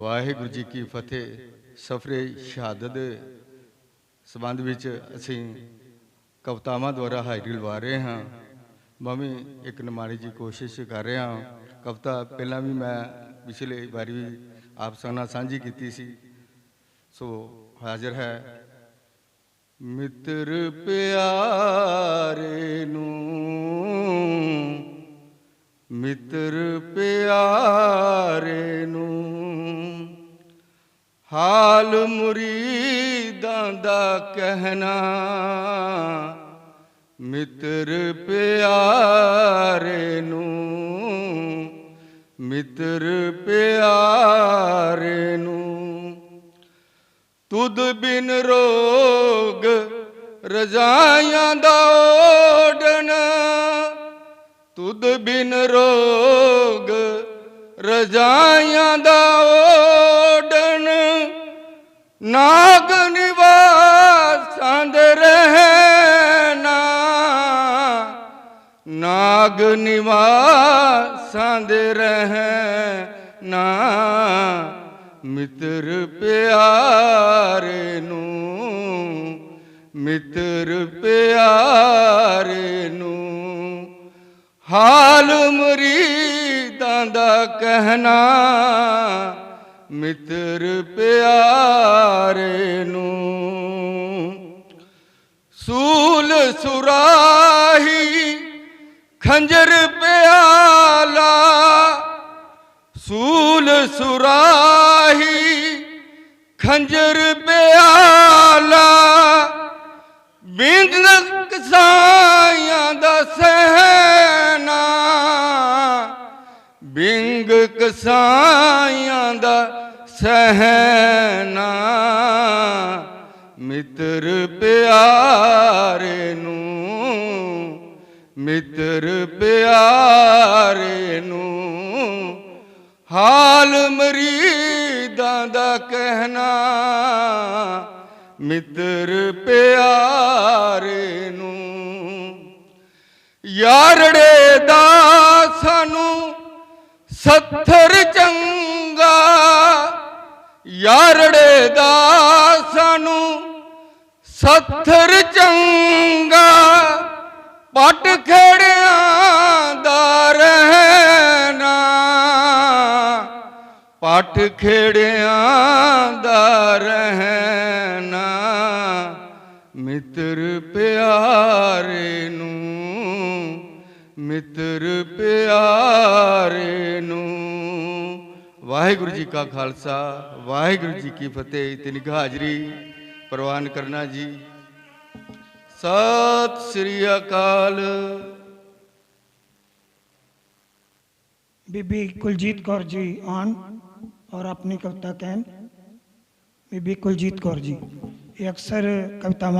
ਵਾਹਿਗੁਰੂ ਜੀ ਕੀ ਫਤਿਹ। ਸਫਰੇ ਸ਼ਹਾਦਤ ਦੇ ਸੰਬੰਧ ਵਿੱਚ ਅਸੀਂ ਕਵਤਾਵਾਂ ਦੁਆਰਾ ਹਾਜ਼ਰੀ ਲਵਾ ਰਹੇ ਹਾਂ। ਮੈਂ ਵੀ ਇੱਕ ਨਮਾਣੀ ਜੀ ਕੋਸ਼ਿਸ਼ ਕਰ ਰਿਹਾ ਹਾਂ। ਕਵਤਾ ਪਹਿਲਾਂ ਵੀ ਮੈਂ ਪਿਛਲੇ ਵਾਰੀ ਵੀ ਆਪ ਸਭ ਨਾਲ ਸਾਂਝੀ ਕੀਤੀ ਸੀ। ਸੋ ਹਾਜ਼ਰ ਹੈ। ਮਿੱਤਰ ਪਿਆਰੇ ਨੂੰ, ਮਿੱਤਰ ਪਿਆਰੇ ਹਾਲ ਮੁਰੀਦਾਂ ਦਾ ਕਹਿਣਾ, ਮਿੱਤਰ ਪਿਆਰੇ ਨੂੰ, ਮਿੱਤਰ ਪਿਆਰੇ ਨੂੰ। ਤੁਧ ਬਿਨ ਰੋਗ ਰਜ਼ਾਈਆਂ ਦਾ ਓਡਣ ਤੁਧ ਬਿਨ ਰੋਗ ਰਜ਼ਾਈਆਂ ਦਾ ਓਡਣ ਨਾਗ ਨਿਵਾਸਾਂ ਦੇ ਰਹਿਣਾ। ਨਾਗ ਨਿਵਾਸਾਂ ਦੇ ਰਹਿਣਾ। ਮਿੱਤਰ ਪਿਆਰੇ ਨੂੰ, ਮਿੱਤਰ ਪਿਆਰੇ ਨੂੰ, ਹਾਲ ਮਰੀਦਾਂ ਦਾ ਕਹਿਣਾ। ਮਿੱਤਰ ਪਿਆਰੇ ਨੂੰ ਸੂਲ ਸੁਰਾਹੀ ਖੰਜਰ ਪਿਆਲਾ ਸੂਲ ਸੁਰਾਹੀ ਖੰਜਰ ਪਿਆਲਾ ਸਾਈਆਂ ਦਾ ਸਹਿਣਾ, ਮਿੱਤਰ ਪਿਆਰੇ ਨੂੰ, ਮਿੱਤਰ ਪਿਆਰੇ ਨੂੰ, ਹਾਲ ਮਰੀਦਾਂ ਦਾ ਕਹਿਣਾ, ਮਿੱਤਰ ਪਿਆਰੇ ਨੂੰ। ਯਾਰੜੇ ਦਾ ਸਾਨੂੰ ਸੱਥਰ ਚੰਗਾ, ਯਾਰੜੇ ਦਾ ਸਾਨੂੰ ਸੱਥਰ ਚੰਗਾ, ਪਟ ਖੇੜਿਆਂ ਦਾ ਰਹਿਣਾ, ਪਟ ਖੇੜਿਆਂ ਦਾ ਰਹਿਣਾ, ਮਿੱਤਰ ਪਿਆਰੇ ਨੂੰ ਮਿੱਤਰ ਪਿਆਰੇ ਨੂੰ। ਵਾਹਿਗੁਰੂ ਜੀ ਕਾ ਖਾਲਸਾ, ਵਾਹਿਗੁਰੂ ਜੀ ਕੀ ਫਤਿਹ। ਤਿਨਕ ਹਾਜ਼ਰੀ ਪ੍ਰਵਾਨ ਕਰਨਾ ਜੀ। ਸਤਿ ਸ੍ਰੀ ਅਕਾਲ। ਬੀਬੀ ਕੁਲਜੀਤ ਕੌਰ ਜੀ ਆਨ ਔਰ ਆਪਣੀ ਕਵਿਤਾ ਕਹਿਣ। ਬੀਬੀ ਕੁਲਜੀਤ ਕੌਰ ਜੀ, ਇਹ ਅਕਸਰ ਕਵਿਤਾਵਾਂ